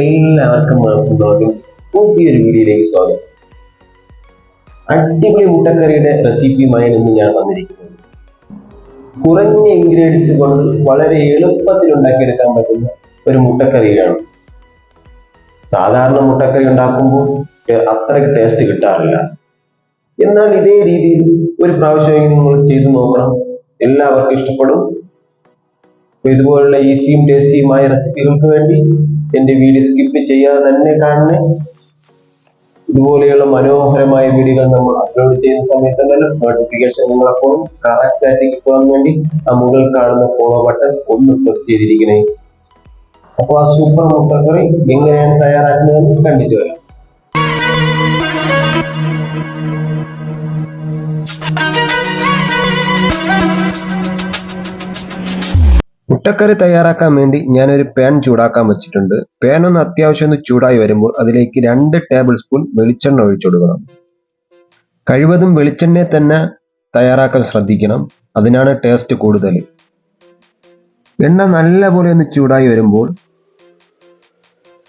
എല്ലാവർക്കും ബ്ലോഗിൽ പുതിയൊരു വീഡിയോയിലേക്ക് സ്വാഗതം. അടിപൊളി മുട്ടക്കറിയുടെ റെസിപ്പിയുമായി ഇന്ന് ഞാൻ വന്നിരിക്കുന്നത്. കുറഞ്ഞ ഇൻഗ്രീഡിയൻസ് കൊണ്ട് വളരെ എളുപ്പത്തിൽ ഉണ്ടാക്കിയെടുക്കാൻ പറ്റുന്ന ഒരു മുട്ടക്കറിയാണ്. സാധാരണ മുട്ടക്കറി ഉണ്ടാക്കുമ്പോൾ അത്രയ്ക്ക് ടേസ്റ്റ് കിട്ടാറില്ല. എന്നാൽ ഇതേ രീതിയിൽ ഒരു പ്രാവശ്യം നിങ്ങൾ ചെയ്തു നോക്കണം. എല്ലാവർക്കും ഇഷ്ടപ്പെടും. ഇതുപോലുള്ള ഈസിയും ടേസ്റ്റിയുമായ റെസിപ്പികൾക്ക് വേണ്ടി എന്റെ വീഡിയോ സ്കിപ്പ് ചെയ്യാതെ തന്നെ കാണണേ ഇതുപോലെയുള്ള മനോഹരമായ വീഡിയോകൾ നമ്മൾ അപ്ലോഡ് ചെയ്യുന്ന സമയത്തുണ്ടല്ലോ നോട്ടിഫിക്കേഷൻ നിങ്ങളെപ്പോഴും കറക്റ്റ് ആയിട്ട് പോകാൻ വേണ്ടി ആ മുകളിൽ കാണുന്ന ഫോളോ ബട്ടൺ ഒന്ന് പ്രസ് ചെയ്തിരിക്കണേ. അപ്പോൾ ആ സൂപ്പർ മുട്ടക്കറി എങ്ങനെയാണ് തയ്യാറാക്കുന്നതെന്ന് കണ്ടിട്ട് വരാം. മുട്ടക്കറി തയ്യാറാക്കാൻ വേണ്ടി ഞാനൊരു പാൻ ചൂടാക്കാൻ വെച്ചിട്ടുണ്ട്. പാൻ ഒന്ന് അത്യാവശ്യം ഒന്ന് ചൂടായി വരുമ്പോൾ അതിലേക്ക് രണ്ട് ടേബിൾ സ്പൂൺ വെളിച്ചെണ്ണ ഒഴിച്ചു കൊടുക്കണം. കഴിവതും വെളിച്ചെണ്ണയെ തന്നെ തയ്യാറാക്കാൻ ശ്രദ്ധിക്കണം. അതിനാണ് ടേസ്റ്റ് കൂടുതൽ. എണ്ണ നല്ലപോലെ ഒന്ന് ചൂടായി വരുമ്പോൾ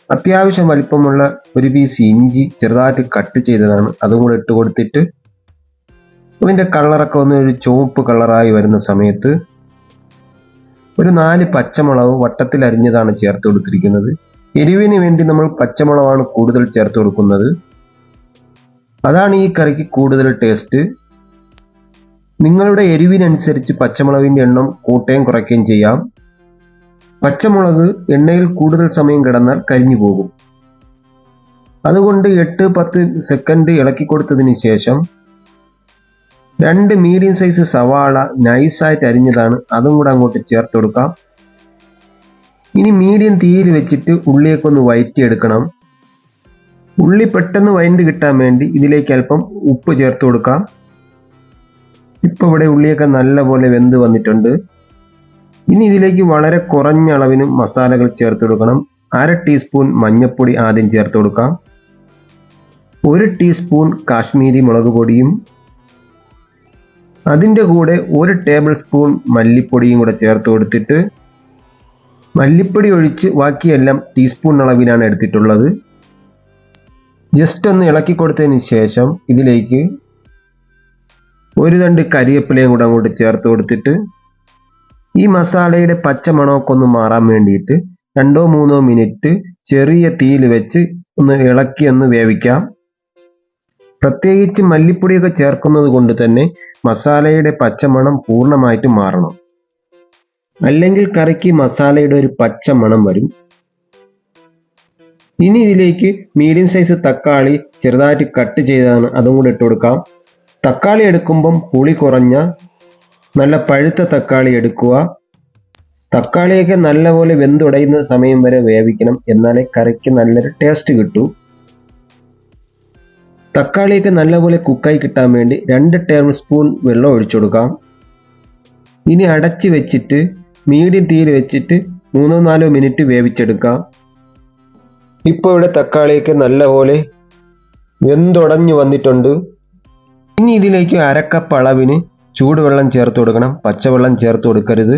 അത്യാവശ്യം വലിപ്പമുള്ള ഒരു പീസ് ഇഞ്ചി ചെറുതായിട്ട് കട്ട് ചെയ്തതാണ്. അതും കൂടെ ഇട്ട് കൊടുത്തിട്ട് അതിന്റെ കളറൊക്കെ ഒന്ന് ഒരു ചുവപ്പ് കളറായി വരുന്ന സമയത്ത് ഒരു നാല് പച്ചമുളക് വട്ടത്തിൽ അരിഞ്ഞതാണ് ചേർത്ത് കൊടുത്തിരിക്കുന്നത്. എരിവിന് വേണ്ടി നമ്മൾ പച്ചമുളകാണ് കൂടുതൽ ചേർത്ത് കൊടുക്കുന്നത്. അതാണ് ഈ കറിക്ക് കൂടുതൽ ടേസ്റ്റ് നിങ്ങളുടെ എരിവിനനുസരിച്ച് പച്ചമുളകിന്റെ എണ്ണം കൂട്ടുകയും കുറയ്ക്കുകയും ചെയ്യാം. പച്ചമുളക് എണ്ണയിൽ കൂടുതൽ സമയം കിടന്നാൽ കരിഞ്ഞു പോകും. അതുകൊണ്ട് എട്ട് പത്ത് സെക്കൻഡ് ഇളക്കി കൊടുത്തതിന് ശേഷം രണ്ട് മീഡിയം സൈസ് സവാള നൈസായിട്ട് അരിഞ്ഞതാണ്. അതും കൂടെ അങ്ങോട്ട് ചേർത്ത് കൊടുക്കാം. ഇനി മീഡിയം തീയിൽ വെച്ചിട്ട് ഉള്ളിയൊക്കെ ഒന്ന് വയറ്റിയെടുക്കണം. ഉള്ളി പെട്ടെന്ന് വയണ്ട് കിട്ടാൻ വേണ്ടി ഇതിലേക്ക് അല്പം ഉപ്പ് ചേർത്ത് കൊടുക്കാം. ഇപ്പോൾ ഇവിടെ ഉള്ളിയൊക്കെ നല്ലപോലെ വെന്ത് വന്നിട്ടുണ്ട്. ഇനി ഇതിലേക്ക് വളരെ കുറഞ്ഞ അളവിന് മസാലകൾ ചേർത്ത് കൊടുക്കണം. അര ടീസ്പൂൺ മഞ്ഞൾപ്പൊടി ആദ്യം ചേർത്ത് കൊടുക്കാം. ഒരു ടീസ്പൂൺ കാശ്മീരി മുളക് പൊടിയും അതിന്റെ കൂടെ ഒരു ടേബിൾ സ്പൂൺ മല്ലിപ്പൊടിയും കൂടെ ചേർത്ത് കൊടുത്തിട്ട് മല്ലിപ്പൊടി ഒഴിച്ച് ബാക്കിയെല്ലാം ടീസ്പൂൺ അളവിലാണ് എടുത്തിട്ടുള്ളത്. ജസ്റ്റ് ഒന്ന് ഇളക്കി കൊടുത്തതിന് ശേഷം ഇതിലേക്ക് ഒരു തണ്ട് കരിവേപ്പിലയും കൂടെ അങ്ങോട്ട് ചേർത്ത് കൊടുത്തിട്ട് ഈ മസാലയുടെ പച്ച മണമൊക്കെ ഒന്ന് മാറാൻ വേണ്ടിയിട്ട് രണ്ടോ മൂന്നോ മിനിറ്റ് ചെറിയ തീയിൽ വെച്ച് ഒന്ന് ഇളക്കി ഒന്ന് വേവിക്കാം. പ്രത്യേകിച്ച് മല്ലിപ്പൊടിയൊക്കെ ചേർക്കുന്നത് കൊണ്ട് തന്നെ മസാലയുടെ പച്ചമണം പൂർണമായിട്ട് മാറണം. അല്ലെങ്കിൽ കറിക്ക് മസാലയുടെ ഒരു പച്ചമണം വരും. ഇനി ഇതിലേക്ക് മീഡിയം സൈസ് തക്കാളി ചെറുതായിട്ട് കട്ട് ചെയ്താണ് അതും കൂടെ ഇട്ട് കൊടുക്കാം. തക്കാളി എടുക്കുമ്പം പുളി കുറഞ്ഞ നല്ല പഴുത്ത തക്കാളി എടുക്കുക. തക്കാളിയൊക്കെ നല്ലപോലെ വെന്തുടയുന്ന സമയം വരെ വേവിക്കണം. എന്നാലേ കറിക്ക് നല്ലൊരു ടേസ്റ്റ് കിട്ടൂ. തക്കാളിയൊക്കെ നല്ലപോലെ കുക്കായി കിട്ടാൻ വേണ്ടി രണ്ട് ടേബിൾ സ്പൂൺ വെള്ളം ഒഴിച്ചു കൊടുക്കാം. ഇനി അടച്ച് വെച്ചിട്ട് മീഡിയം തീയിൽ വെച്ചിട്ട് മൂന്നോ നാലോ മിനിറ്റ് വേവിച്ചെടുക്കാം. ഇപ്പോൾ ഇവിടെ തക്കാളിയൊക്കെ നല്ലപോലെ വെന്തുടഞ്ഞു വന്നിട്ടുണ്ട്. ഇനി ഇതിലേക്ക് അരക്കപ്പ് അളവിന് ചൂടുവെള്ളം ചേർത്ത് കൊടുക്കണം. പച്ചവെള്ളം ചേർത്ത് കൊടുക്കരുത്.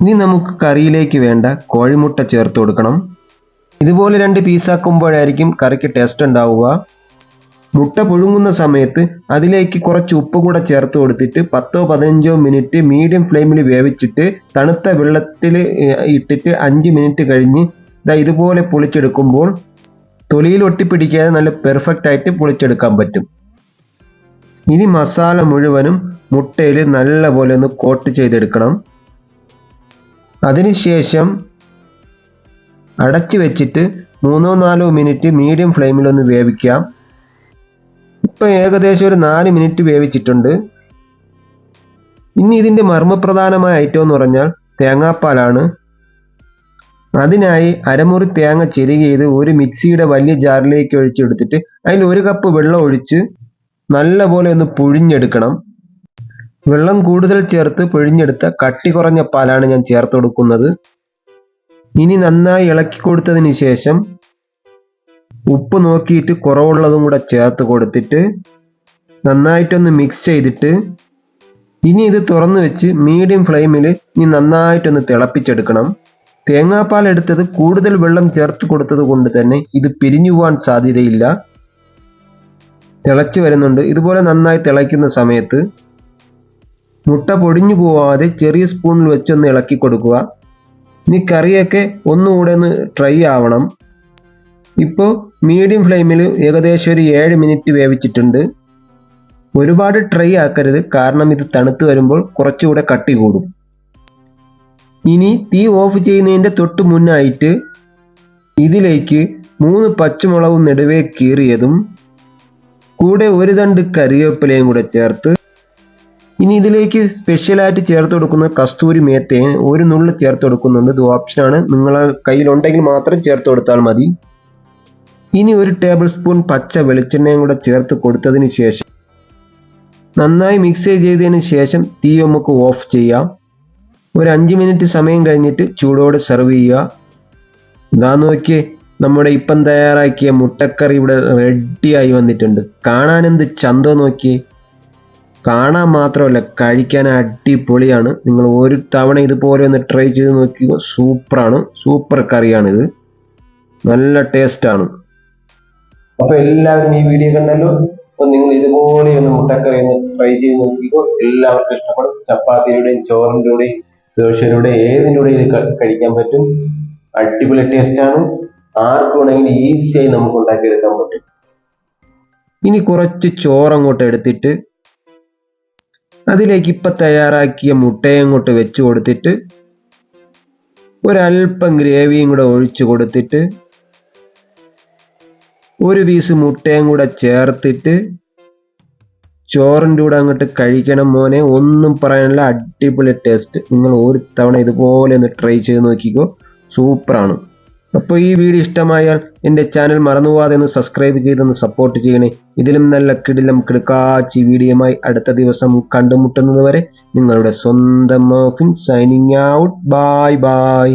ഇനി നമുക്ക് കറിയിലേക്ക് വേണ്ട കോഴിമുട്ട ചേർത്ത് കൊടുക്കണം. ഇതുപോലെ രണ്ട് പീസാക്കുമ്പോഴായിരിക്കും കറിക്ക് ടേസ്റ്റ് ഉണ്ടാവുക. മുട്ട പുഴുങ്ങുന്ന സമയത്ത് അതിലേക്ക് കുറച്ച് ഉപ്പ് കൂടെ ചേർത്ത് കൊടുത്തിട്ട് പത്തോ പതിനഞ്ചോ മിനിറ്റ് മീഡിയം ഫ്ലെയിമിൽ വേവിച്ചിട്ട് തണുത്ത വെള്ളത്തിൽ ഇട്ടിട്ട് അഞ്ച് മിനിറ്റ് കഴിഞ്ഞ് ഇതാ ഇതുപോലെ പൊളിച്ചെടുക്കുമ്പോൾ തൊലിയിൽ ഒട്ടിപ്പിടിക്കാതെ നല്ല പെർഫെക്റ്റ് ആയിട്ട് പൊളിച്ചെടുക്കാൻ പറ്റും. ഇനി മസാല മുഴുവനും മുട്ടയിൽ നല്ലപോലെ ഒന്ന് കോട്ട് ചെയ്തെടുക്കണം. അതിനുശേഷം അടച്ചു വെച്ചിട്ട് മൂന്നോ നാലോ മിനിറ്റ് മീഡിയം ഫ്ലെയിമിൽ ഒന്ന് വേവിക്കാം. ഇപ്പം ഏകദേശം ഒരു നാല് മിനിറ്റ് വേവിച്ചിട്ടുണ്ട്. ഇനി ഇതിന്റെ മർമ്മപ്രധാനമായ ഐറ്റം എന്ന് പറഞ്ഞാൽ തേങ്ങാപ്പാലാണ്. അതിനായി അരമുറി തേങ്ങ ചെരുകി ചെയ്ത് ഒരു മിക്സിയുടെ വലിയ ജാറിലേക്ക് ഒഴിച്ചെടുത്തിട്ട് അതിൽ ഒരു കപ്പ് വെള്ളം ഒഴിച്ച് നല്ലപോലെ ഒന്ന് പുഴിഞ്ഞെടുക്കണം. വെള്ളം കൂടുതൽ ചേർത്ത് പിഴിഞ്ഞെടുത്ത കട്ടി കുറഞ്ഞ പാലാണ് ഞാൻ ചേർത്ത് കൊടുക്കുന്നത്. ഇനി നന്നായി ഇളക്കി കൊടുത്തതിന് ശേഷം ഉപ്പ് നോക്കിയിട്ട് കുറവുള്ളതും കൂടെ ചേർത്ത് കൊടുത്തിട്ട് നന്നായിട്ടൊന്ന് മിക്സ് ചെയ്തിട്ട് ഇനി ഇത് തുറന്നു വെച്ച് മീഡിയം ഫ്ലെയിമിൽ ഇനി നന്നായിട്ടൊന്ന് തിളപ്പിച്ചെടുക്കണം. തേങ്ങാപ്പാൽ എടുത്തത് കൂടുതൽ വെള്ളം ചേർത്ത് കൊടുത്തത് കൊണ്ട് തന്നെ ഇത് പിരിഞ്ഞു പോകാൻ സാധ്യതയില്ല. തിളച്ചു വരുന്നുണ്ട്. ഇതുപോലെ നന്നായി തിളയ്ക്കുന്ന സമയത്ത് മുട്ട പൊടിഞ്ഞു പോവാതെ ചെറിയ സ്പൂണിൽ വെച്ചൊന്ന് ഇളക്കി കൊടുക്കുക. ഇനി കറിയൊക്കെ ഒന്നുകൂടെ ഒന്ന് ട്രൈ ആവണം. ഇപ്പോൾ മീഡിയം ഫ്ലെയിമിൽ ഏകദേശം ഒരു ഏഴ് മിനിറ്റ് വേവിച്ചിട്ടുണ്ട്. ഒരുപാട് ട്രൈ ആക്കരുത്. കാരണം ഇത് തണുത്ത് വരുമ്പോൾ കുറച്ചുകൂടെ കട്ടി കൂടും. ഇനി തീ ഓഫ് ചെയ്യുന്നതിന്റെ തൊട്ട് മുന്നായിട്ട് ഇതിലേക്ക് മൂന്ന് പച്ചമുളകും നെടുവേ കീറിയതും കൂടെ ഒരു തണ്ട് കറിവേപ്പിലയും കൂടെ ചേർത്ത് ഇനി ഇതിലേക്ക് സ്പെഷ്യലായിട്ട് ചേർത്ത് കൊടുക്കുന്ന കസ്തൂരി മേത്തേ ഒരു നുള്ളു ചേർത്ത് കൊടുക്കുന്നുണ്ട്. ഇത് ഓപ്ഷനാണ് നിങ്ങളെ കയ്യിലുണ്ടെങ്കിൽ മാത്രം ചേർത്ത് കൊടുത്താൽ മതി. ഇനി ഒരു ടേബിൾ സ്പൂൺ പച്ച വെളിച്ചെണ്ണയും കൂടെ ചേർത്ത് കൊടുത്തതിന് ശേഷം നന്നായി മിക്സ് ചെയ്തതിന് ശേഷം തീ നമുക്ക് ഓഫ് ചെയ്യാം. ഒരു അഞ്ച് മിനിറ്റ് സമയം കഴിഞ്ഞിട്ട് ചൂടോടെ സെർവ് ചെയ്യുക. ഇതാ നോക്കിയേ നമ്മുടെ ഇപ്പം തയ്യാറാക്കിയ മുട്ടക്കറി ഇവിടെ റെഡിയായി വന്നിട്ടുണ്ട്. കാണാൻ എന്ത് ചന്തോ നോക്കിയേ. കാണാൻ മാത്രമല്ല കഴിക്കാൻ അടിപൊളിയാണ്. നിങ്ങൾ ഒരു തവണ ഇതുപോലെ ഒന്ന് ട്രൈ ചെയ്ത് നോക്കിയോ സൂപ്പറാണ്. സൂപ്പർ കറിയാണിത്. നല്ല ടേസ്റ്റാണ് അപ്പൊ എല്ലാവരും ഈ വീഡിയോ കണ്ടല്ലോ. അപ്പൊ നിങ്ങൾ ഇതുപോലെ ഒന്ന് മുട്ടക്കറി ഒന്ന് ട്രൈ ചെയ്ത് നോക്കിക്കോ. എല്ലാവർക്കും ഇഷ്ടപ്പെടും. ചപ്പാത്തിയുടെയും ചോറിന്റെയും ദോശയിലൂടെ ഏതിലൂടെ ഇത് കഴിക്കാൻ പറ്റും. അടിപൊളി ടേസ്റ്റ് ആണ്. ആർക്കും വേണമെങ്കിലും ഈസിയായി നമുക്ക് ഉണ്ടാക്കിയെടുക്കാൻ പറ്റും. ഇനി കുറച്ച് ചോറ് അങ്ങോട്ട് എടുത്തിട്ട് അതിലേക്ക് ഇപ്പൊ തയ്യാറാക്കിയ മുട്ടയും അങ്ങോട്ട് വെച്ച് കൊടുത്തിട്ട് ഒരല്പം ഗ്രേവിയും കൂടെ ഒഴിച്ചു കൊടുത്തിട്ട് ഒരു പീസ് മുട്ടയും കൂടെ ചേർത്തിട്ട് ചോറിന്റെ കൂടെ അങ്ങോട്ട് കഴിക്കണം മോനെ. ഒന്നും പറയാനില്ല അടിപൊളി ടേസ്റ്റ് നിങ്ങൾ ഒരു തവണ ഇതുപോലെ ഒന്ന് ട്രൈ ചെയ്ത് നോക്കിക്കോ. സൂപ്പറാണ്. അപ്പോൾ ഈ വീഡിയോ ഇഷ്ടമായാൽ എന്റെ ചാനൽ മറന്നുപോകാതെ ഒന്ന് സബ്സ്ക്രൈബ് ചെയ്തൊന്ന് സപ്പോർട്ട് ചെയ്യണേ. ഇതിലും നല്ല കിടിലം കിടക്കാച്ചി വീഡിയോയുമായി അടുത്ത ദിവസം കണ്ടുമുട്ടുന്നത് വരെ നിങ്ങളുടെ സ്വന്തം മോഫിൻ സൈനിങ് ഔട്ട് ബായ് ബൈ